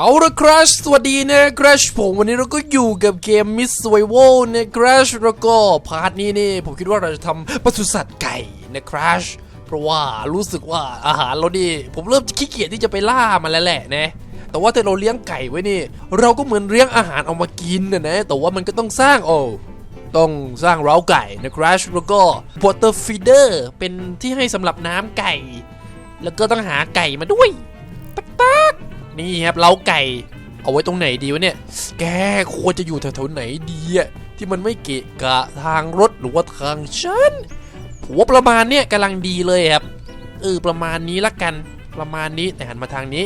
เอาละครัชสวัสดีนะครัชผมวันนี้เราก็อยู่กับเกม Miss Survival นะครัชแล้วก็พาร์ทนี้นี่ผมคิดว่าเราจะทำปศุสัตว์ไก่นะครัชเพราะว่ารู้สึกว่าอาหารเราดิผมเริ่มขี้เกียจที่จะไปล่ามันแล้วแหละนะแต่ว่าถ้าเราเลี้ยงไก่ไว้นี่ เราก็เหมือนเลี้ยงอาหารเอามากินนะนะแต่ว่ามันก็ต้องสร้างโอ้ต้องสร้างเร้าไก่นะครัชแล้วก็ water feeder เป็นที่ให้สำหรับน้ำไก่ แล้วก็ต้องหาไก่มาด้วยตักตัก นี่ครับเล้าไก่ เอาไว้ตรงไหนดีวะเนี่ย แกควรจะอยู่แถวๆไหนดีอะที่มันไม่เกะกะทางรถหรือว่าทางชันผมว่าประมาณเนี้ยกำลังดีเลยครับเออประมาณนี้ละกัน ประมาณนี้แต่หันมาทางนี้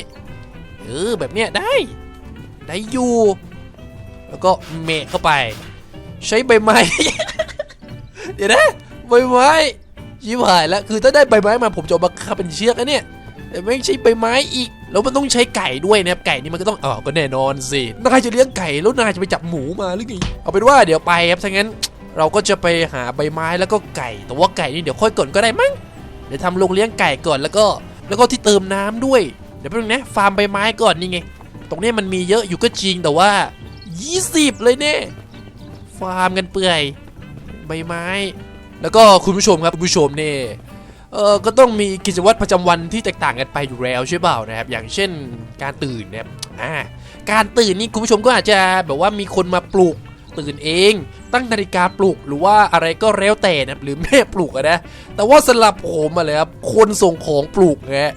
เออแบบเนี้ยได้ ได้อยู่ แล้วก็เมะเข้าไป ใช้ใบไม้ เดี๋ยวนะใบไม้ชิบหายแล้วคือถ้าได้ใบไม้มาผมจะมาขับเป็นเชือกนะเนี่ยแต่ไม่ใช่ใบไม้อีก แล้วมันต้องใช้ไก่ด้วยนะครับไก่นี่มันก็ต้องอ๋อก็แน่นอนสินายจะเลี้ยงไก่แล้วนายจะไปจับหมูมาหรือไงเอาเป็นว่าเดี๋ยวไปครับถ้างั้น เราก็จะไปหาใบไม้แล้วก็ไก่ แต่ว่าไก่นี่เดี๋ยวค่อยก่อนก็ได้มั้งเดี๋ยวทำโรงเลี้ยงไก่ก่อนแล้วก็แล้วก็ที่เติมน้ำด้วยเดี๋ยวแป๊บนึงนะฟาร์มใบไม้ก่อนนี่ไงตรงนี้มันมีเยอะอยู่ก็จริงแต่ว่า 20 เลยเนี่ยฟาร์มกันเปื่อย ใบไม้ แล้วก็คุณผู้ชมครับคุณผู้ชมเนี่ย เออก็ต้องมีกิจวัตรประจำวันที่แตกต่างกันไปอยู่แล้วใช่เปล่านะครับ อย่างเช่นการตื่นนะครับอ่าการตื่นนี่คุณผู้ชมก็อาจจะแบบว่ามีคนมาปลุกตื่นเอง ตั้งนาฬิกาปลุกหรือว่าอะไรก็แล้วแต่นะหรือแม่ปลุกนะแต่ว่าสำหรับผมอะเลยครับคนส่งของปลุกนะฮะ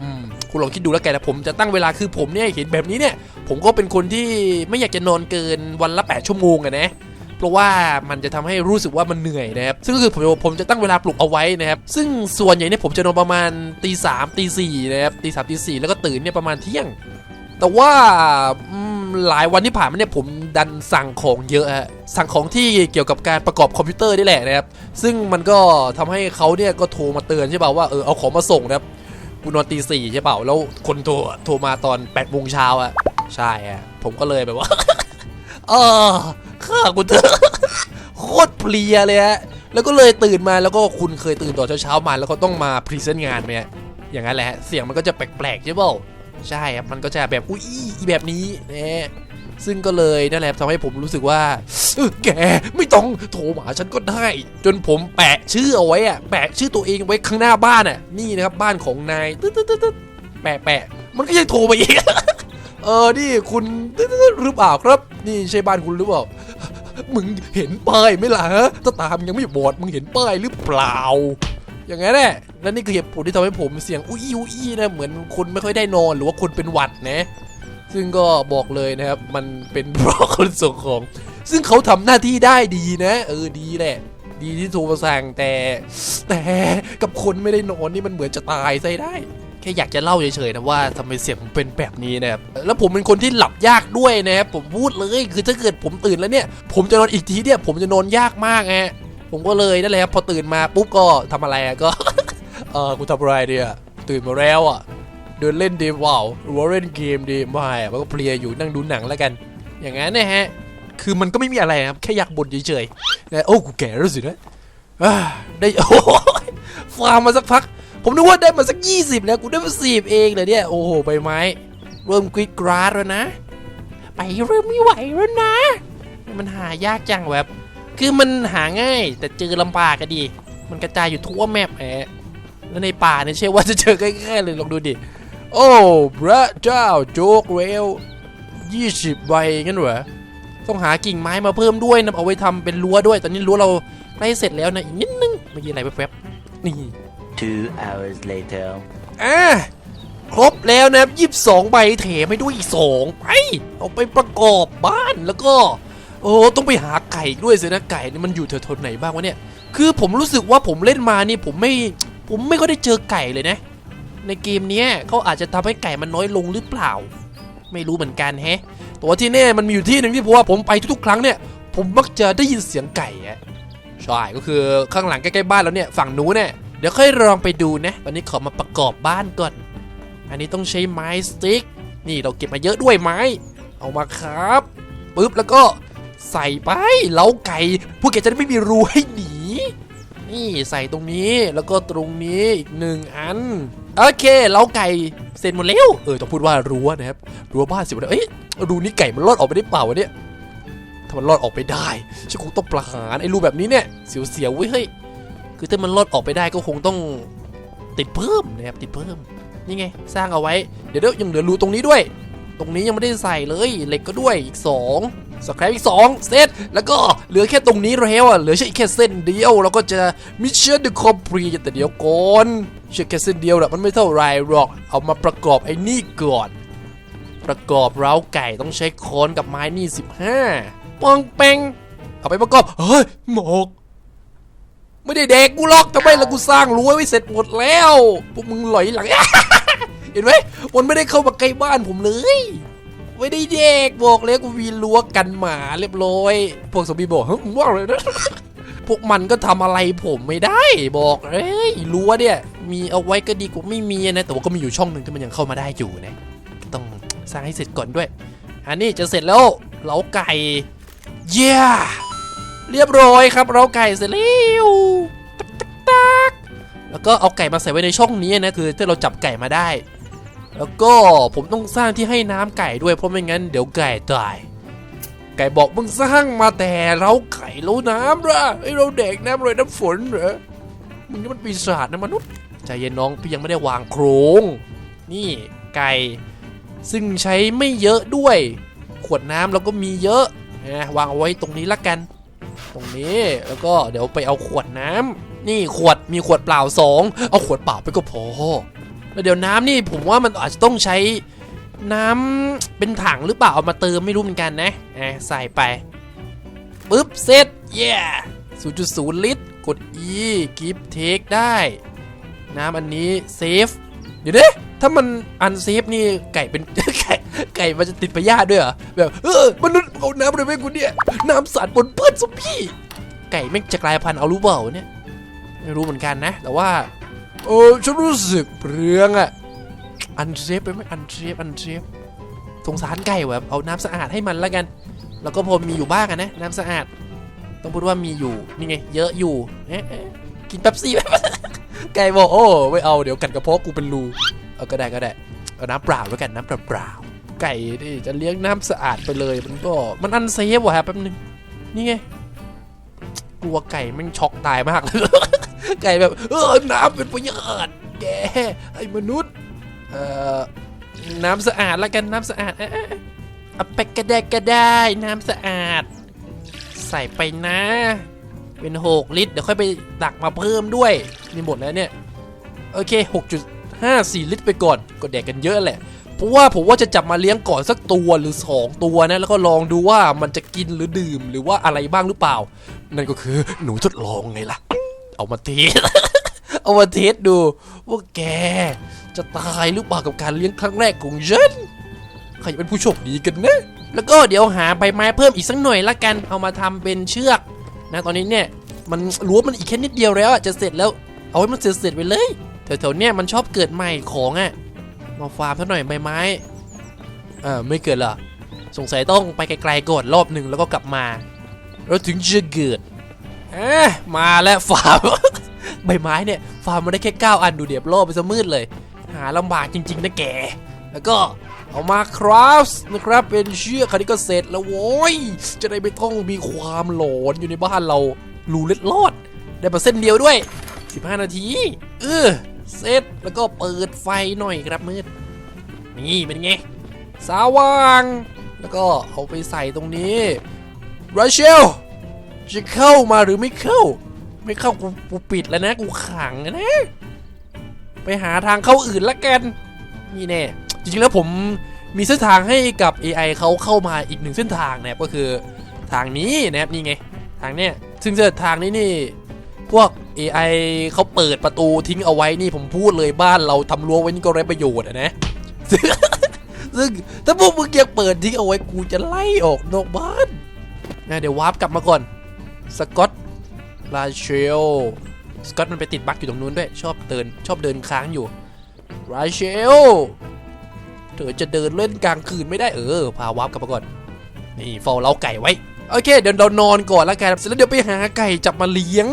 อืมคุณลองคิดดูแล้วกันนะผมจะตั้งเวลาคือผมเนี่ยเห็นแบบนี้เนี่ย ผมก็เป็นคนที่ไม่อยากจะนอนเกินวันละ 8 ชั่วโมงอะนะ เพราะว่ามันจะทำให้รู้สึกว่ามันเหนื่อยนะครับซึ่งก็คือผมผมจะตั้งเวลาปลุกเอาไว้นะครับ ซึ่งส่วนใหญ่เนี่ยผมจะนอนประมาณตีสามตีสี่นะครับตีสามตีสี่แล้วก็ตื่นเนี่ยประมาณเที่ยง แต่ว่าหลายวันที่ผ่านมาเนี่ยผมดันสั่งของเยอะฮะสั่งของที่เกี่ยวกับการประกอบคอมพิวเตอร์นี่แหละนะครับ ซึ่งมันก็ทำให้เขาเนี่ยก็โทรมาเตือนใช่เปล่าว่าเออเอาของมาส่งนะครับกูนอนตีสี่ใช่เปล่าแล้วคนโทรโทรมาตอน8ปดโมงเช้าอะใช่อะผมก็เลยแบบว่าเออ ข้ากูเถอะโคตรเพลียเลยฮะแล้วก็เลยตื่นมาแล้วก็คุณเคยตื่นตอนเช้าๆมาแล้วก็ต้องมาพรีเซนต์งานไหมอย่างนั้นแหละเสียงมันก็จะแปลกๆใช่เปล่าใช่ครับมันก็จะแบบอุ้ยแบบนี้นะซึ่งก็เลยนั่นแหละทำให้ผมรู้สึกว่าแกไม่ต้องโทรมาหาฉันก็ได้ จนผมแปะชื่อเอาไว้อะแปะชื่อตัวเองไว้ข้างหน้าบ้านอะนี่นะครับบ้านของนายตึ๊ดตึ๊ดตึ๊ดตึ๊ดแปะแปะมันก็ยังโทรมาอีก เออนี่คุณหรือเปล่าครับ นี่ใช่บ้านคุณหรือเปล่ามึงเห็นป้ายไหมล่ะฮะถ้าตามยังไม่บอดมึงเห็นป้ายหรือเปล่า อย่างนั้นแหละและนี่คือเหตุผลที่ทำให้ผมเสียงอุ้ยอุ้ยนะเหมือนคนไม่ค่อยได้นอนหรือว่าคนเป็นหวัดนะ ซึ่งก็บอกเลยนะครับ มันเป็นเพราะคนส่งของ ซึ่งเขาทำหน้าที่ได้ดีนะ เออดีแหละ ดีที่โทรมาสั่งแต่ แต่กับคนไม่ได้นอนนี่มันเหมือนจะตายซะได้ ค่อยากจะเล่าเฉยๆนะว่าทำไมเสียงผมเป็นแบบนี้นะครับแล้วผมเป็นคนที่หลับยากด้วยนะครับผมพูดเลยคือถ้าเกิดผมตื่นแล้วเนี่ย ผมจะนอนอีกทีเนี่ยผมจะนอนยากมากไงผมก็เลยนั่นแหละครับพอตื่นมาปุ๊บก็ทำอะไรก็เออกูทำอะไรเนี่ยตื่นมาแล้วอะเดินเล่นดีว้าวหรือว่าเล่นเกมดีไม่อะมันก็เพลียอยู่นั่งดูหนังแล้วกัน อย่างนั้นนะฮะคือมันก็ไม่มีอะไรครับแค่อยากบ่นเฉยๆนะโอ้กูแก่แล้วสินะได้โอ้ฟาร์มมาสักพัก ผมนึกว่าได้มาสัก 20 แล้วกูได้มาสิบเองเลยเนี่ย โอ้โหใบไม้ เริ่มกรีดกราดแล้วนะ ไปเริ่มไม่ไหวแล้วนะ มันหายากจังแบบ คือมันหาง่ายแต่เจอลำบากก็ดี มันกระจายอยู่ทั่วแมปแอะแล้วในป่าเนี่ยเชื่อว่าจะเจอง่ายๆเลยลองดูดิ โอ้พระเจ้าโจกเวล20ใบงั้นเหรอ ต้องหากิ่งไม้มาเพิ่มด้วยนะเอาไว้ทำเป็นรั้วด้วย ตอนนี้รั้วเราใกล้เสร็จแล้วนะอีกนิดนึงเมื่อกี้อะไรแป๊บๆนี่ Two hours later. อะครบแล้วนะครับยี่สิบสองใบเถมให้ด้วยอีกสองไปเอาไปประกอบบ้านแล้วก็ โอ้ต้องไปหาไก่ด้วยสินะไก่นี่มันอยู่แถวๆไหนบ้างวะเนี่ย คือผมรู้สึกว่าผมเล่นมานี่ผมไม่ผมไม่ค่อยได้เจอไก่เลยนะ ในเกมนี้เขาอาจจะทำให้ไก่มันน้อยลงหรือเปล่า ไม่รู้เหมือนกันแฮะแตัวาที่แน่มันมีอยู่ที่หนึ่งที่เพราะว่าผมไปทุกๆครั้งเนี่ย ผมมักจะได้ยินเสียงไก่อะใช่ก็คือข้างหลังใกล้ๆบ้านแล้วเนี่ยฝั่งนู้นเนี่ย เดี๋ยวค่อยลองไปดูนะ ตอนนี้ขอมาประกอบบ้านก่อน อันนี้ต้องใช้ไม้สติ๊ก นี่เราเก็บมาเยอะด้วยไม้ เอามาครับปึ๊บแล้วก็ใส่ไปเล้าไก่ พวกแกจะได้ไม่มีรูให้หนี นี่ใส่ตรงนี้แล้วก็ตรงนี้อีกหนึ่งอัน โอเคเล้าไก่เสร็จหมดแล้ว เออต้องพูดว่ารั้วนะครับ รั้วบ้านเสร็จหมดแล้วเอ้ยรูนี้ไก่มันรอดออกไปได้เปล่าวะเนี่ยถ้ามันรอดออกไปได้ฉันคงต้องประหารไอ้รูแบบนี้เนี่ยเสียวๆเว้ยเฮ้ย คือถ้ามันรอดออกไปได้ก็คงต้องติดเพิ่มนะครับติดเพิ่มนี่ไง สร้างเอาไว้เดี๋ยวเดี๋ยวยังเหลือรูตรงนี้ด้วย ตรงนี้ยังไม่ได้ใส่เลยเหล็กก็ด้วยอีก2สแครปอีก2เซตแล้วก็เหลือแค่ตรงนี้แล้วอะเหลือแค่เส้นเดียวแล้วก็จะมิชชั่นเดอะคอมพลีแต่เดี๋ยวก่อนเชื่อแค่เส้นเดียวแหละมันไม่เท่าไรหรอกเอามาประกอบไอ้นี่ก่อน ประกอบเร้าไก่ต้องใช้ค้อนกับไม้นี่ 15ปองแปงเอาไปประกอบเฮ้ยหมก ไม่ได้เด็กกูหรอกทำไมล่ะกูสร้างรั้วไว้เสร็จหมดแล้วพวกมึงหลอยหลัง เห็นไหมมันไม่ได้เข้ามาใกล้บ้านผมเลย ไม่ได้เด็กบอกเลยกูมีรั้วกันหมาเรียบร้อย พวกสมบีบอกเฮ้ยมึงว่าอะไรนะพวกมันก็ทำอะไรผมไม่ได้ บอกเอ้ยรั้วเนี่ย มีเอาไว้ก็ดีกว่าไม่มีนะแต่ว่าก็มีอยู่ช่องหนึ่งที่มันยังเข้ามาได้อยู่นะต้องสร้างให้เสร็จก่อนด้วย อันนี้จะเสร็จแล้วเล้าไก่เย้ เรียบร้อยครับ เราไก่เสร็จแล้วตักตักตักแล้วก็เอาไก่มาใส่ไว้ในช่องนี้นะคือถ้าเราจับไก่มาได้ แล้วก็ผมต้องสร้างที่ให้น้ำไก่ด้วยเพราะไม่งั้นเดี๋ยวไก่ตาย ไก่บอกมึงสร้างมาแต่เราไก่แล้วน้ำละไอเราเด็กน้ำเลยน้ำฝนเหรอมึงนี่มันปีศาจนะมนุษย์ใจเย็นน้องพี่ยังไม่ได้วางโครง นี่ไก่ซึ่งใช้ไม่เยอะด้วย ขวดน้ำเราก็มีเยอะนะวางเอาไว้ตรงนี้ละกัน ตรงนี้แล้วก็เดี๋ยวไปเอาขวดน้ำนี่ขวดมีขวดเปล่าสองเอาขวดเปล่าไปก็พอแล้วเดี๋ยวน้ำนี่ผมว่ามันอาจจะต้องใช้น้ำเป็นถังหรือเปล่าเอามาเติมไม่รู้เหมือนกันนะอะใส่ไปปึ๊บเสร็จเย้0.0ลิตร กด E กิฟเทคได้ น้ำอันนี้เซฟเดี๋ยวนะ ถ้ามันอันเซฟนี่ไก่เป็นไก่ไก่มันจะติดพยาธิด้วยเหรอแบบเออมนุษย์เอาน้ำอะไรไปกูเนี่ยน้ำสาดปนเปื้อนสมพี่ ไก่ไม่งจะกลายพันธุ์เอารู้เปล่าเนี่ยไม่รู้เหมือนกันนะ แต่ว่าเออฉันรู้สึกเปลืองอะอันเซฟไปไหมอันเซฟอันเซฟสงสารไก่แบบเอาน้ำสะอาดให้มันแล้วกัน แล้วก็พอมีอยู่บ้างนะน้ำสะอาด ต้องพูดว่ามีอยู่นี่ไงเยอะอยู่เอ๊ะกินแป๊บซี่ไก่บอกโอ้ไม่เอาเดี๋ยวกัดกระเพาะกูเป็นรู เอาก็ได้ก็ได้เอาน้ำเปล่าแล้วกันน้ำเปล่าไก่นี่จะเลี้ยงน้ำสะอาดไปเลย มันก็มันอันเซฟว่ะแป๊บนึงนี่ไงกลัวไก่มันช็อกตายมากเลยไก่แบบเออน้ำเป็นประโยชน์แกไอ้มนุษย์เอ่อน้ำสะอาดแล้วกันน้ำสะอาดเออเอาไปกระได้ก็ได้ น้ำสะอาด ใส่ไปนะ เป็น 6 ลิตร เดี๋ยวค่อยไปตักมาเพิ่มด้วย นี่หมดแล้วเนี่ย โอเค 5-4 ลิตรไปก่อน ก็แดกกันเยอะแหละ เพราะว่าผมว่าจะจับมาเลี้ยงก่อนสักตัวหรือ 2 ตัวนะ แล้วก็ลองดูว่ามันจะกินหรือดื่มหรือว่าอะไรบ้างหรือเปล่า นั่นก็คือหนูทดลองไงล่ะ เอามาเทส เอามาเทสดูว่าแก จะตายหรือเปล่ากับการเลี้ยงครั้งแรกของฉันใครจะเป็นผู้โชคดีกันนะ แล้วก็เดี๋ยวหาใบไม้เพิ่มอีกสักหน่อยละกัน เอามาทำเป็นเชือกนะตอนนี้เนี่ยมันรั้วมันอีกแค่นิดเดียวแล้วจะเสร็จแล้ว เอาให้มันเสร็จๆไปเลย แถวๆเนี่ยมันชอบเกิดใหม่ของอะมาฟาร์มสักหน่อยใบไม้อ่าไม่เกิดหรอสงสัยต้องไปไกลๆก่อนรอบหนึ่งแล้วก็กลับมา แล้วถึงจะเกิดอะมาแล้วฟาร์ม ใบไม้เนี่ยฟาร์มมาได้แค่ 9 อันดูเดียบโลกไปซะมืดเลย หาลำบากจริง ๆ นะแก แล้วก็เอามาคราฟส์นะครับเป็นเชือกคันนี้ก็เสร็จแล้วโว้ย จะได้ไม่ต้องมีความหลอนอยู่ในบ้านเรารูเล็ดลอด ได้มาเส้นเดียวด้วย 15 นาที เออ เสร็จแล้วก็เปิดไฟหน่อยครับมืด นี่เป็นไง สว่าง แล้วก็เอาไปใส่ตรงนี้ราเชลจะเข้ามาหรือไม่เข้า ไม่เข้ากูกูปิดแล้วนะ กูขังนะ ไปหาทางเข้าอื่นละกัน นี่แน่ จริงๆแล้วผมมีเส้นทางให้กับ AI เขาเข้ามาอีกหนึ่งเส้นทางนะครับก็คือทางนี้นะครับนี่ไง ทางเนี้ยซึ่งเส้นทางนี้นี่ พวก AI เขาเปิดประตูทิ้งเอาไว้นี่ผมพูดเลยบ้านเราทำรั้วไว้นี่ก็ไร้ประโยชน์อะนะซึ่งถ้าพวกมึงยังเปิดทิ้งเอาไว้กูจะไล่ออกนอกบ้านนะเดี๋ยววาร์ปกลับมาก่อนสกอตลาเชลสกอตมันไปติดบั๊กอยู่ตรงนู้นด้วย ชอบเดินชอบเดินค้างอยู่ราเชลเธอจะเดินเล่นกลางคืนไม่ได้เออ พาวาร์ปกลับมาก่อน นี่เฝ้าเล้าไก่ไว้ โอเค เดี๋ยวเรานอนก่อนแล้วกันเสร็จแล้วเดี๋ยวไปหาไก่จับมาเลี้ยง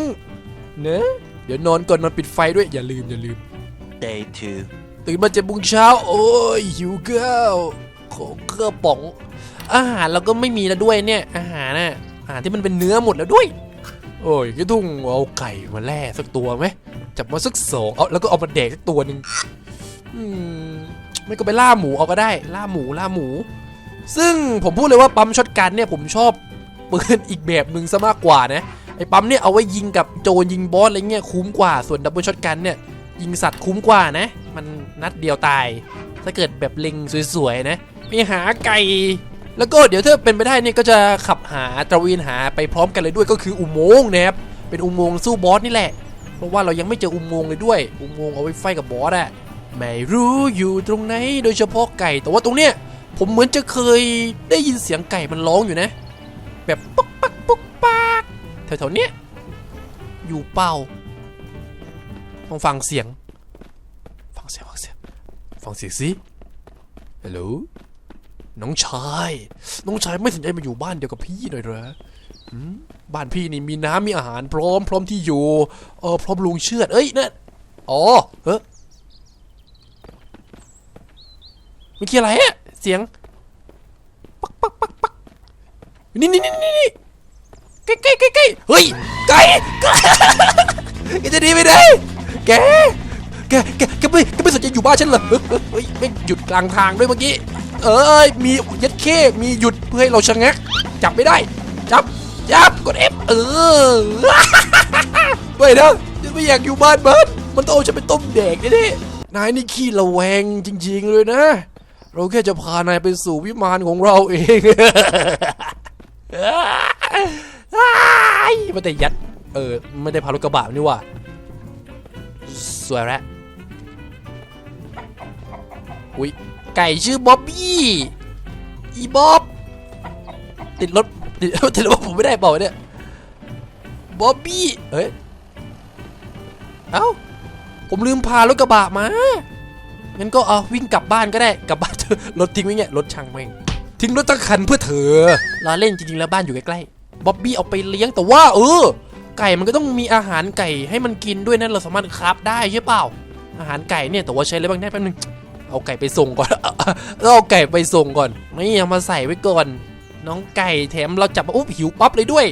เนอะเดี๋ยวนอนก่อนนอนปิดไฟด้วยอย่าลืมอย่าลืม Day 2. ตื่นมาเจ็ดโมงเช้า โอ้ยหิวข้าวขอข้าวป๋อง อาหารเราก็ไม่มีแล้วด้วยเนี่ย อาหารน่ะอาหารที่มันเป็นเนื้อหมดแล้วด้วย โอ้ยก็ทุ่งเอาไก่มาแล่สักตัวไหมจับมาสักสองเอาแล้วก็เอามาแดกสักตัวหนึ่งอืมไม่ก็ไปล่าหมูเอาก็ได้ ล่าหมูล่าหมู ซึ่งผมพูดเลยว่าปั๊มช็อตกันเนี่ยผมชอบปืนอีกแบบหนึ่งซะมากกว่านะ ไอ้ปั๊มเนี่ยเอาไว้ยิงกับโจรยิงบอสอะไรเงี้ยคุ้มกว่าส่วนดับเบิลช็อตกันเนี่ยยิงสัตว์คุ้มกว่านะ มันนัดเดียวตาย ถ้าเกิดแบบเล็งสวยๆนะไปหาไก่แล้วก็เดี๋ยวถ้าเป็นไปได้เนี่ยก็จะขับหาตระเวนหาไปพร้อมกันเลยด้วยก็คืออุโมงค์นะครับเป็นอุโมงค์สู้บอสนี่แหละ เพราะว่าเรายังไม่เจออุโมงค์เลยด้วย อุโมงค์เอาไว้ไฟกับบอสอะไม่รู้อยู่ตรงไหนโดยเฉพาะไก่ แต่ว่าตรงเนี้ยผมเหมือนจะเคยได้ยินเสียงไก่มันร้องอยู่นะ แบบปุ๊กปักปุ๊กปัก แถวๆเนี้ยอยู่เป้าลองฟังเสียง ฟังเสียง ฟังเสียง ฟังเสียงสิฮัลโหลน้องชาย น้องชายไม่สนใจมาอยู่บ้านเดียวกับพี่หน่อยเหรอบ้านพี่นี่มีน้ำมีอาหารพร้อม พร้อมที่อยู่เออพร้อมลุงเชือดเอ้ยนั่นอ๋อเฮ้ยเมื่อกี้อะไรอะเสียง ปักปักปักปักนี่นี่นี่นี่ นี่ใกล้ใกล้ใกล้ใกล้เฮ้ยไก่ไก่แกจะดีไม่ได้แกแกแกแกไม่แกไม่สนใจอยู่บ้านฉันเหรอเฮ้ยไม่หยุดกลางทางด้วยเมื่อกี้เอ้ยมียัดเข้มีหยุดเพื่อให้เราชะงักจับไม่ได้จับจับกด F เออไม่นะฉันไม่อยากอยู่บ้านมันมันต้องเอาฉันไปต้มแดกนี่นายนี่ขี้ระแวงจริง ๆ เลยนะ เราแค่จะพานายไปสู่วิมานของเราเองไมันแต่ยัด เออ ไม่ได้พารถกระบะนี่ว่า สวยแล้วอุ้ยไก่ชื่อบ๊อบบี้ อีบ๊อบ ติดรถ ติดติดรถผมไม่ได้เปล่าเนี่ย บ๊อบบี้ เฮ้ย เอ้า ผมลืมพารถกระบะมางั้นก็เอาวิ่งกลับบ้านก็ได้ กลับบ้านรถทิ้งไว้เงี้ยรถช่างแม่ง ทิ้งรถตั้งคันเพื่อเธอลาเล่นจริงๆแล้วบ้านอยู่ใกล้ๆ บ๊อบบี้เอาไปเลี้ยงแต่ว่า เออ ไก่มันก็ต้องมีอาหารไก่ให้มันกินด้วยนะเราสามารถคราฟได้ใช่เปล่า อาหารไก่เนี่ยแต่ว่าใช้อะไรบ้างได้แป๊บนึงเอาไก่ไปส่งก่อนเอาไก่ไปส่งก่อนนี่เอามาใส่ไว้ก่อน น้องไก่แถมเราจับมาอุ๊บหิวปั๊บเลยด้วย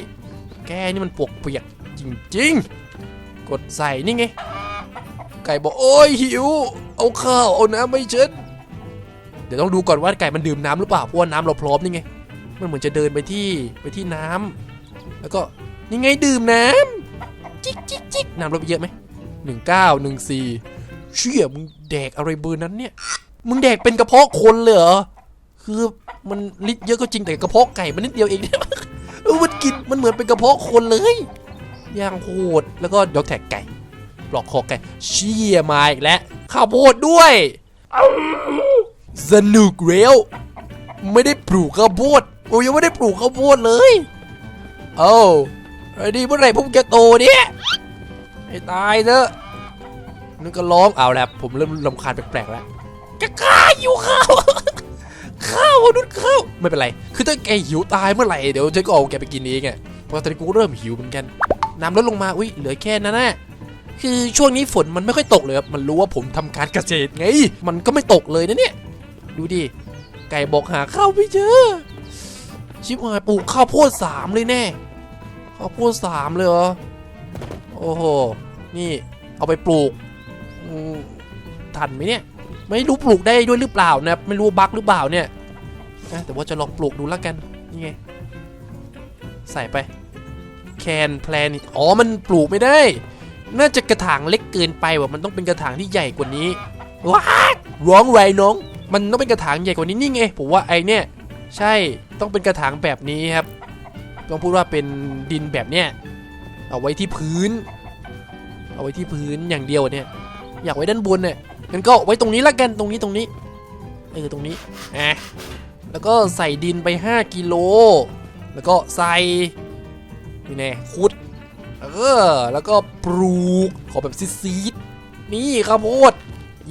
แกนี่มันปวกเปียกจริงๆ กดใส่นี่ไง ไก่บอกโอ้ยหิว เอาข้าวเอาน้ำไม่เช็ดเดี๋ยวต้องดูก่อนว่าไก่มันดื่มน้ำหรือเปล่าเพราะว่าน้ำเราพร้อมนี่ไง มันเหมือนจะเดินไปที่ไปที่น้ำแล้วก็นี่ไงดื่มน้ำจิกจิกจิกน้ำลดไปเยอะไหมหนึ่งเก้าหนึ่งสี่เชี่ยมึงแดกอะไรเบอร์นั้นเนี่ย มึงแดกเป็นกระเพาะคนเลยเหรอ คือมันลิตรเยอะก็จริงแต่กระเพาะไก่มันนิดเดียวเองเนี่ยเออมันกินมันเหมือนเป็นกระเพาะคนเลยย่างโหดแล้วก็ยกแท็กไก่ปลอกคอไก่เชี่ยมาอีกแล้วข้าวโพดด้วยสนุกเร็วไม่ได้ปลูกข้าวโพด โอ้ยังไม่ได้ปลูกข้าวโพดเลยเอ้าไอ้ดีเมื่อไหร่ผมจะโตเนี่ยให้ตายเถอะนึกก็ร้องเอาแล้วผมเริ่มลำคาญแปลกๆแล้วจะฆ่าอยู่ข้าวข้าวนุษย์ข้าวไม่เป็นไร คือถ้าแกหิวตายเมื่อไหร่เดี๋ยวฉันก็เอาแกไปกินเองไงเพราะตอนนี้กูเริ่มหิวเหมือนกันน้ำลดลงมาอุ้ยเหลือแค่นั้นแหละคือช่วงนี้ฝนมันไม่ค่อยตกเลยครับมันรู้ว่าผมทำการเกษตรไง มันก็ไม่ตกเลยนะเนี่ย ดูดิไก่บอกหาข้าวไม่เจอ ชิบหายปลูกข้าวโพดสามเลยแน่ข้าวโพดสามเลยเหรอโอ้โหนี่เอาไปปลูกทันไหมเนี่ย ไม่รู้ปลูกได้ด้วยหรือเปล่านะไม่รู้บั๊กหรือเปล่าเนี่ยแต่ว่าจะลองปลูกดูแล้วกันนี่ไงใส่ไปแคนแพลนอ๋อมันปลูกไม่ได้ น่าจะกระถางเล็กเกินไปว่ะมันต้องเป็นกระถางที่ใหญ่กว่านี้ว้าร้องไรน้อง มันต้องเป็นกระถางใหญ่กว่านี้นี่ไงผมว่าไอเนี่ย ใช่ ต้องเป็นกระถางแบบนี้ครับ ต้องพูดว่าเป็นดินแบบเนี้ยเอาไว้ที่พื้น เอาไว้ที่พื้นอย่างเดียวเนี่ย อยากไว้ด้านบนเนี่ยงั้นก็ไว้ตรงนี้ละกันตรงนี้ตรงนี้เออตรงนี้อะแล้วก็ใส่ดินไป 5กิโลแล้วก็ใส่นี่แน่ขุดเออแล้วก็ปลูกขอแบบซีดๆนี่ข้าวโพด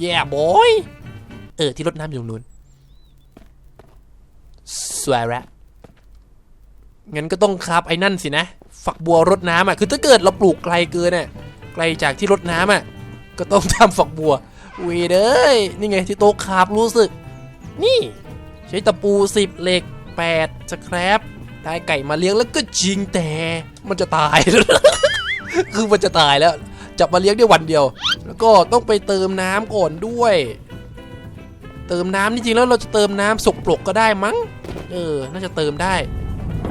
แย่บอยเออที่รดน้ำอยู่ตรงนู้น สวยละงั้นก็ต้องคราบไอ้นั่นสินะ ฝักบัวรดน้ำอะ คือถ้าเกิดเราปลูกไกลเกินอะ ไกลจากที่รดน้ำอะ ก็ต้องทำฝักบัววีเด้ยนี่ไงที่โต๊ะคาบรู้สึก นี่ ใช้ตะปูสิบเหล็กแปดสแครปได้ไก่มาเลี้ยงแล้วก็จริงแต่ มันจะตาย คือมันจะตายแล้ว จับมาเลี้ยงได้วันเดียว แล้วก็ต้องไปเติมน้ำก่อนด้วย เติมน้ำจริงๆแล้วเราจะเติมน้ำสกปรกก็ได้มั้ง เออ น่าจะเติมได้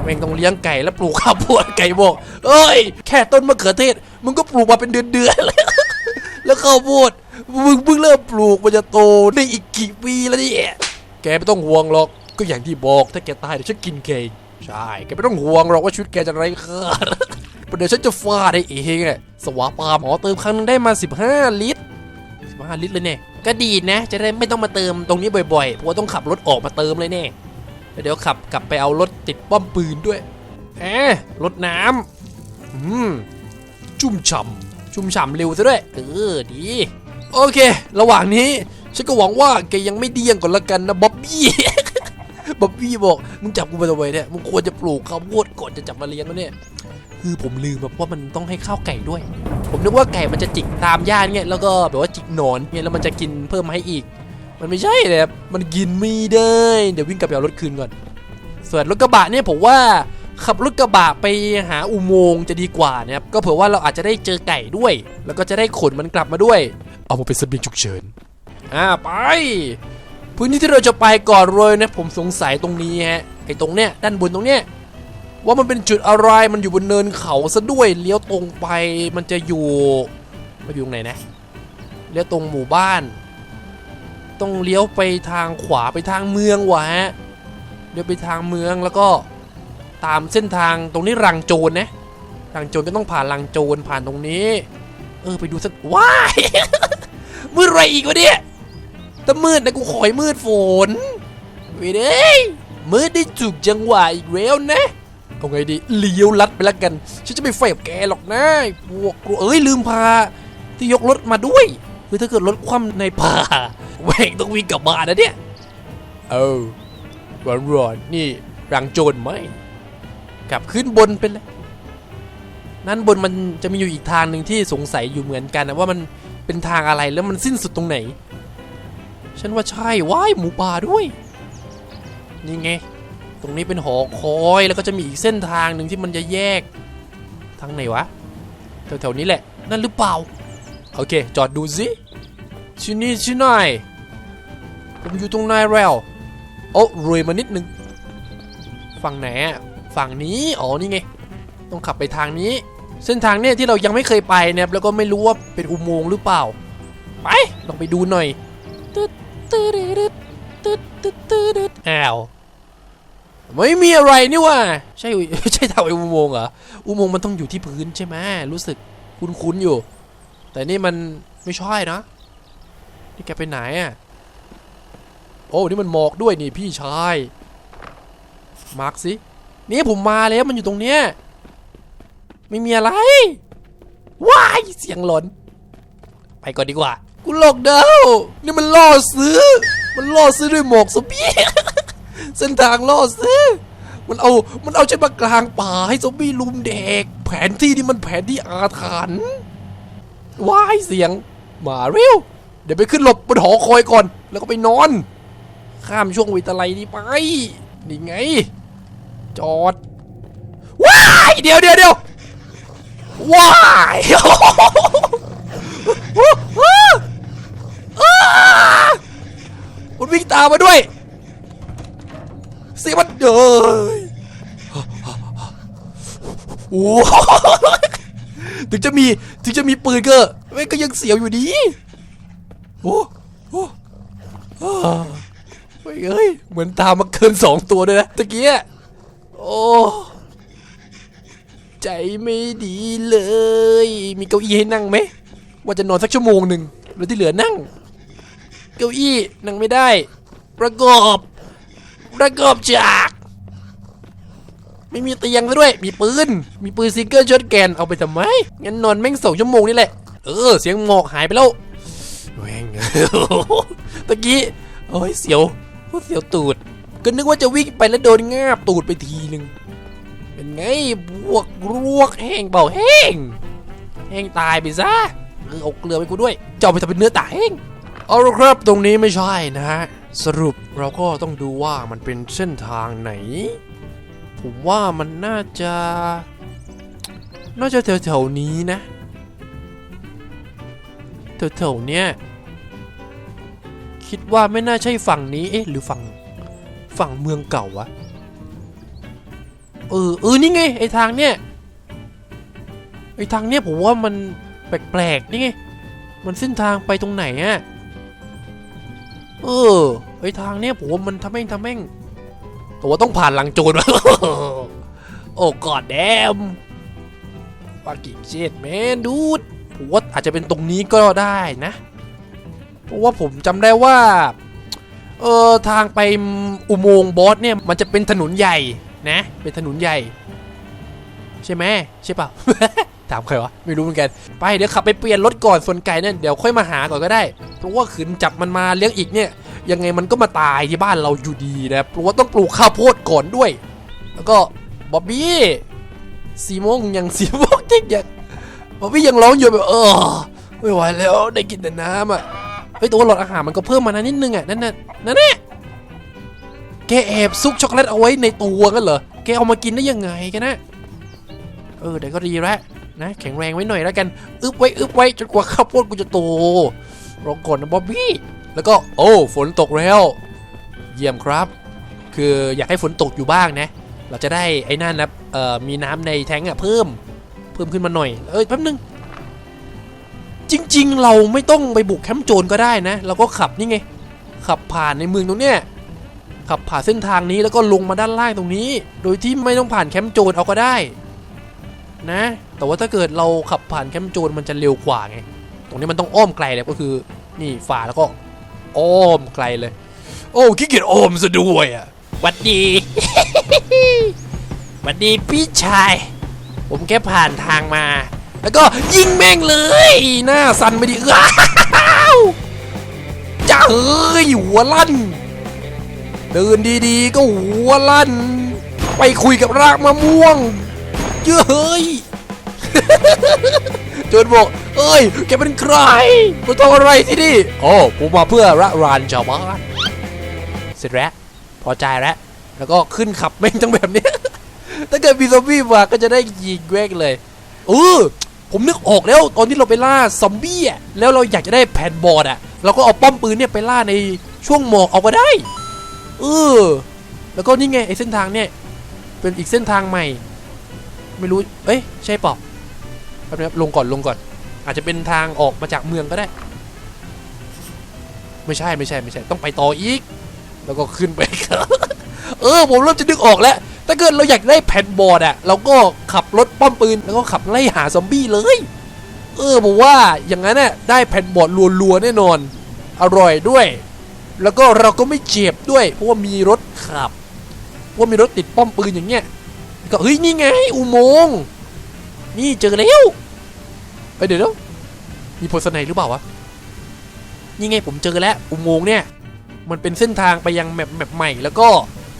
แม่งต้องเลี้ยงไก่แล้วปลูกข้าวโพดไก่บอกเอ้ย แค่ต้นมะเขือเทศมึงก็ปลูกมาเป็นเดือนๆเลยแล้วข้าวโพดมึงเพิ่งเริ่มปลูกมันจะโตได้อีกกี่ปีแล้วเนี่ยแกไม่ต้องห่วงหรอกก็อย่างที่บอกถ้าแกตายเดี๋ยวฉันกินแกเองใช่แกไม่ต้องห่วงหรอกว่าชีวิตแกจะไรค่าเดี๋ยวฉันจะฟาดให้เองอะสวาปามหมอเติมครั้งนึงได้มา 15 ลิตร 15 ลิตรเลยเนี่ยก็ดีนะ จะได้ไม่ต้องมาเติมตรงนี้บ่อยๆเพราะต้องขับรถออกมาเติมเลยเนี่ย เดี๋ยวขับกลับไปเอารถติดป้อมปืนด้วยแหมรถน้ำอืมชุ่มฉ่ำชุ่มฉ่ำเร็วซะด้วยเออดี โอเค ระหว่างนี้ ฉันก็หวังว่าแกยังไม่เดี้ยงก่อนละกันนะบ๊อบบี้บ๊อบบี้บอกมึงจับกูไปทำไมเนี่ยมึงควรจะปลูกข้าวโพดก่อนจะจับมาเลี้ยงแล้วเนี่ยคือผมลืมแบบว่ามันต้องให้ข้าวไก่ด้วย ผมนึกว่าไก่มันจะจิกตามหญ้าเนี่ยแล้วก็แบบว่าจิกหนอนเนี่ยแล้วมันจะกินเพิ่มมาให้อีก มันไม่ใช่เลยครับมันกินไม่ได้ เดี๋ยววิ่งกลับไปเอารถคืนก่อน ส่วนรถกระบะเนี่ยผมว่าขับรถกระบะไปหาอุโมงค์จะดีกว่านะครับ ก็เผื่อว่าเราอาจจะได้เจอไก่ด้วย แล้วก็จะได้ขนมันกลับมาด้วย เอามาเป็นเสบียงฉุกเฉิน อ่าไป พื้นที่ที่เราจะไปก่อนเลยนะผมสงสัยตรงนี้ฮะ ไอ้ตรงเนี้ยด้านบนตรงเนี้ยว่ามันเป็นจุดอะไร มันอยู่บนเนินเขาซะด้วย เลี้ยวตรงไปมันจะอยู่มันอยู่ตรงไหนนะ เลี้ยวตรงหมู่บ้าน ต้องเลี้ยวไปทางขวาไปทางเมืองวะฮะเลี้ยวไปทางเมืองแล้วก็ตามเส้นทางตรงนี้รังโจรนะรังโจรก็ต้องผ่านรังโจรผ่านตรงนี้ เออไปดูสักว้ายมืดอะไรอีกวะเนี่ยถ้ามืดนะกูขอยมืดฝนเว้ยเด้มืดได้จุกจังหวะอีกแล้วนะเอาไงดีเลี้ยวลัดไปแล้วกันฉันจะไม่ไฟกับแกหรอกนะพวกกูเอ้ยลืมพาที่ยกรถมาด้วยคือถ้าเกิดรถคว่ำในป่า แม่งต้องวิ่งกลับบ้านนะเนี่ยเออร้อนร้อนนี่รังโจรไหมกลับขึ้นบนเป็นเลยนั่นบนมันจะมีอยู่อีกทางหนึ่งที่สงสัยอยู่เหมือนกันนะว่ามันเป็นทางอะไรแล้วมันสิ้นสุดตรงไหน ฉันว่าใช่ว้ายหมูป่าด้วยนี่ไงตรงนี้เป็นหอคอยแล้วก็จะมีอีกเส้นทางหนึ่งที่มันจะแยก ทางไหนวะแถวๆนี้แหละ นั่นหรือเปล่า โอเค จอดดูสิชินี่ชินาย ผมอยู่ตรงนายแล้ว โอ้รวยมานิดนึง ฝั่งไหนอะฝั่งนี้ อ๋อ นี่ไง ต้องขับไปทางนี้ เส้นทางเนี่ยที่เรายังไม่เคยไปเนี่ยแล้วก็ไม่รู้ว่าเป็นอุโมงค์หรือเปล่า ไป ลองไปดูหน่อยตึ๊ดตึ๊ดตึ๊ดตึ๊ดตึ๊ดตึ๊ดอ้าวไม่มีอะไรนี่ว่า ใช่ใช่ทางไปอุโมงค์เหรอ อุโมงค์มันต้องอยู่ที่พื้นใช่ไหมรู้สึกคุ้นๆอยู่ แต่นี่มันไม่ใช่นะ นี่แกไปไหนอะ โอ้นี่มันหมอกด้วยนี่พี่ชาย มาร์กสินี่ผมมาแล้วมันอยู่ตรงเนี้ยไม่มีอะไร ว้ายเสียงหลอนไปก่อนดีกว่า กูหลอกเดานี่มันล่อซื้อ มันล่อซื้อด้วยหมอกสเปียเส้นทางล่อซื้อ มันเอา มันเอาฉันมากลางป่าให้ซอมบี้ลุมเด็ก แผนที่นี่มันแผนที่อาถรรพ์ว้ายเสียง มาเร็ว เดี๋ยวไปขึ้นหลบบนหอคอยก่อน แล้วก็ไปนอน ข้ามช่วงวิตาลัยนี้ไป นี่ไง จอด ว้าย เดี๋ยวเดี๋ยวเดี๋ยวว้ายอ้ามันวิ่งตามมาด้วยเสียมันเดยโอ้ถึงจะมีถึงจะมีปืนก็ไม่ก็ยังเสียวอยู่ดี โอ้โอ่า เฮ้ยเอ้ย เหมือนตามมาเกินสองตัวด้วยนะตะกี้โอ้ใจไม่ดีเลย มีเก้าอี้ให้นั่งไหม ว่าจะนอนสักชั่วโมงหนึ่งแล้วที่เหลือนั่ง เก้าอี้นั่งไม่ได้ ประกอบ ประกอบจาก ไม่มีเตียงซะด้วย มีปืน มีปืนซิงเกิลช็อตแกนเอาไปทำไม งั้นนอนแม่งสองชั่วโมงนี่แหละ เออ เสียงหมอกหายไปแล้วแม่งตะกี้ โอ้ยเสียว โคตรเสียวตูด ก็นึกว่าจะวิ่งไปแล้วโดนงาบตูดไปทีหนึ่งเป็นไงบวกรวกแห้งเปล่าแห้งแห้งตายไปซะเออเอาเกลือไปกูด้วยจะเอาไปทำเป็นเนื้อตาแห้งเอาละครับตรงนี้ไม่ใช่นะฮะสรุปเราก็ต้องดูว่ามันเป็นเส้นทางไหน ผมว่ามันน่าจะ น่าจะแถวๆนี้นะแถวๆเนี้ย คิดว่าไม่น่าใช่ฝั่งนี้ เอ๊ะ หรือฝั่ง ฝั่งเมืองเก่าวะ เออ เออ นี่ไง ไอทางเนี้ย ไอทางเนี้ยผมว่ามันแปลกๆ นี่ไง มันเส้นทางไปตรงไหนอะเออ ไอทางเนี้ยผมว่ามันทำแม่งทำแม่งแต่ว่าต้องผ่านหลังโจรโอ้กอดแดม fucking shit man dude ผมว่าอาจจะเป็นตรงนี้ก็ได้นะ เพราะว่าผมจำได้ว่า เออทางไปอุโมงค์บอสเนี่ยมันจะเป็นถนนใหญ่นะ เป็นถนนใหญ่ ใช่ไหมใช่ป่าถามใครวะไม่รู้เหมือนกัน ไปเดี๋ยวขับไปเปลี่ยนรถก่อนส่วนไก่เนี่ยเดี๋ยวค่อยมาหาก่อนก็ได้ เพราะว่าขืนจับมันมาเลี้ยงอีกเนี่ย ยังไงมันก็มาตายที่บ้านเราอยู่ดีนะเพราะว่าต้องปลูกข้าวโพดก่อนด้วย แล้วก็บ๊อบบี้สีโมงยังสีโมงจริงยังบ๊อบบี้ยังร้องอยู่แบบเออไม่ไหวแล้วได้กินแต่น้ำอะ เฮ้ยแตัวาหลอดอาหารมันก็เพิ่มมานะนิดนึงอะนั่นน่ะนั่นแน่แกแอบซุกช็อกโกแลตเอาไว้ในตัวกันเหรอแกเอามากินได้ยังไงกันนะเออเดี๋ยวก็ดีแล้วนะแข็งแรงไว้หน่อยแล้วกันอึบไว้อึบไว้จนกว่าข้าวโพดกูจะโตรอก่อนนะบ๊อบบี้แล้วก็โอ้ฝนตกแล้ว เยี่ยมครับ คืออยากให้ฝนตกอยู่บ้างนะ เราจะได้ไอ้นั่นนะเอ่อมีน้ำในแท้งอะเพิ่ม เพิ่มขึ้นมาหน่อยเอ้ยแป๊บนึง จริง ๆ เราไม่ต้องไปบุกแคมป์โจรก็ได้นะ เราก็ขับนี่ไง ขับผ่านในเมืองตรงเนี้ยขับผ่านเส้นทางนี้แล้วก็ลงมาด้านล่างตรงนี้ โดยที่ไม่ต้องผ่านแคมป์โจรเอาก็ได้ นะ แต่ว่าถ้าเกิดเราขับผ่านแคมป์โจรมันจะเร็วกว่าไง ตรงนี้มันต้องอ้อมไกลเลยก็คือ นี่ฝ่าแล้วก็อ้อมไกลเลย โอ้ขี้เกียจอ้อมซะด้วยอะหวัดดีหวัดดีพี่ชาย ผมแค่ผ่านทางมา แล้วก็ยิงแม่งเลยหน้าสั่นไปดิอ้าวจ้าเอ้ยหัวลั่น เดินดีๆ ก็หัวลั่น ไปคุยกับรากมะม่วงเย้ยจนบอก เอ้ย แกเป็นใครมาทำอะไรที่นี่ โอ้ผมมาเพื่อระรานชาวบ้าน เสร็จแล้ว พอใจแล้ว แล้วก็ขึ้นขับแม่งทั้งแบบนี้ ถ้าเกิดมีซอมบี้มาก็จะได้ยิงแม่งเลยเออ ผมนึกออกแล้วตอนที่เราไปล่าซอมบี้อะแล้วเราอยากจะได้แผ่นบอร์ดอะเราก็เอาป้อมปืนเนี่ยไปล่าในช่วงหมอกเอาก็ได้เออแล้วก็นี่ไงไอ้เส้นทางเนี่ย เป็นอีกเส้นทางใหม่ ไม่รู้ เอ้ยใช่ปล่าแป๊บนึงครับลงก่อนลงก่อน อาจจะเป็นทางออกมาจากเมืองก็ได้ ไม่ใช่ไม่ใช่ไม่ใช่ ต้องไปต่ออีก แล้วก็ขึ้นไปเออ ผมเริ่มจะนึกออกแล้ว ถ้าเกิดเราอยากได้แผ่นบอร์ดอะเราก็ขับรถป้อมปืนแล้วก็ขับไล่หาซอมบี้เลย เออผมว่าอย่างนั้นน่ะได้แผ่นบอร์ดรัวๆแน่นอน อร่อยด้วย แล้วก็เราก็ไม่เจ็บด้วย เพราะว่ามีรถขับเพราะมีรถติดป้อมปืนอย่างเงี้ยก็เฮ้ยนี่ไง อุโมงค์นี่เจอแล้วเอ้ยเดี๋ยวดมีโพสไนหรือเปล่าวะนี่ไงผมเจอแล้วอุโมงค์เนี่ย มันเป็นเส้นทางไปยังแมปแมปใหม่ แล้วก็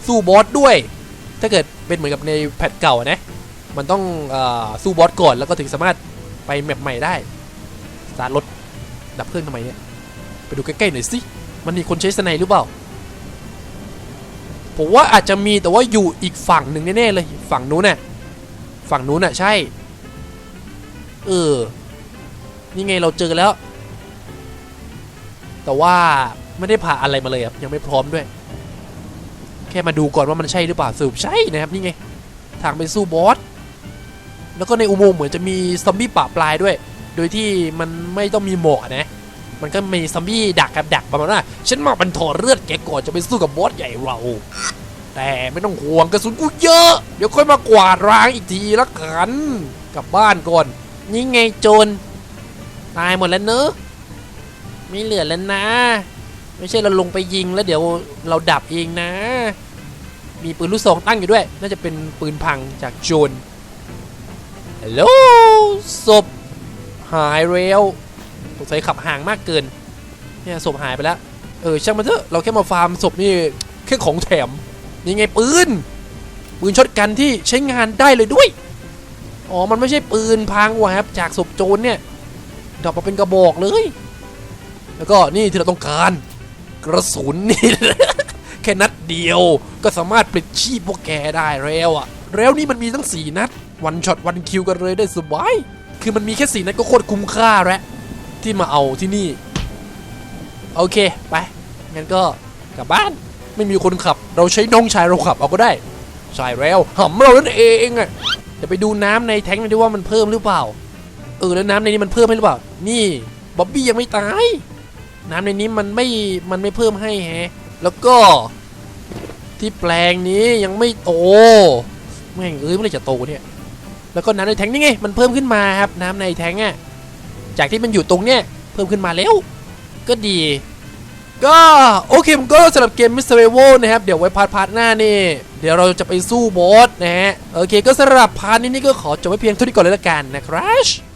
สู้บอสด้วย ถ้าเกิดเป็นเหมือนกับในแพทเก่านะ มันต้องอสู้บอสก่อนแล้วก็ถึงสามารถไปแมปใหม่ได้สตาร์รถดับเครื่องทำไมเนี่ย ไปดูใกล้ๆหน่อยสิ มันมีคนใช้สไนหรือเปล่า ผมว่าอาจจะมีแต่ว่าอยู่อีกฝั่งหนึ่งแน่ๆเลย ฝั่งนู้นน่ะ ฝั่งนู้นน่ะใช่ เออ นี่ไงเราเจอแล้ว แต่ว่าไม่ได้ผ่าอะไรมาเลยครับยังไม่พร้อมด้วย แค่มาดูก่อนว่ามันใช่หรือเปล่าสรุปใช่นะครับนี่ไงทางไปสู้บอสแล้วก็ในอุโมงค์เหมือนจะมีซอมบี้ป่าปลายด้วย โดยที่มันไม่ต้องมีหมอกนะ มันก็มีซอมบี้ดักกับดักประมาณว่าฉันมาบรรทอเลือดแกก่อนจะไปสู้กับบอสใหญ่เรา แต่ไม่ต้องห่วงกระสุนกูเยอะ เดี๋ยวค่อยมากวาดร้างอีกทีละกันกลับบ้านก่อน นี่ไงโจรตายหมดแล้วเนอะไม่เหลือแล้วนะ ไม่ใช่เราลงไปยิงแล้วเดี๋ยวเราดับเองนะ มีปืนลูกซองตั้งอยู่ด้วย น่าจะเป็นปืนพังจากโจรฮัลโหลศพหายเร็วสงสัยขับห่างมากเกิน เนี่ยศพหายไปแล้ว เออช่างมันเถอะ เราแค่มาฟาร์มศพนี่แค่ของแถม นี่ไงปืน ปืนช็อตกันที่ใช้งานได้เลยด้วย อ๋อ มันไม่ใช่ปืนพังว่ะครับ จากศพโจรเนี่ยดรอปมาเป็นกระบอกเลย แล้วก็นี่ที่เราต้องการ กระสุนนี่ แค่นัดเดียวก็สามารถปลิดชีพพวกแกได้แล้วอะแล้วนี่มันมีทั้ง4นัด วันช็อตวันคิวกันเลยได้สบาย คือมันมีแค่4นัดก็โคตรคุ้มค่าแล้วที่มาเอาที่นี่ โอเคไป งั้นก็กลับบ้านไม่มีคนขับ เราใช้น้องชายเราขับเอาก็ได้ใช่แล้วหำเรานั่นเองอะเดี๋ยวไปดูน้ำในแท้งหน่อยดิว่ามันเพิ่มหรือเปล่า เออแล้วน้ำในนี้มันเพิ่มให้หรือเปล่า นี่บ๊อบบี้ยังไม่ตาย น้ำในนี้มันไม่ มันไม่เพิ่มให้แฮะ แล้วก็ที่แปลงนี้ยังไม่โตแม่งเอ้ยเมื่อไหรจะโตเนี่ย แล้วก็น้ำในแทงนี่ไงมันเพิ่มขึ้นมาครับน้ำในแทงอะจากที่มันอยู่ตรงเนี้ยเพิ่มขึ้นมาแล้ว ก็ดี ก็โอเคผมก็สำหรับเกม Mr. r e v o นะครับ เดี๋ยวไว้พาร์ทพาร์ทหน้านี่ เดี๋ยวเราจะไปสู้บอสนะฮะ โอเคก็สำหรับพาร์ทนี้นี่ก็ขอจบไว้เพียงเท่านี้ก่อนเลยละกันนะครับ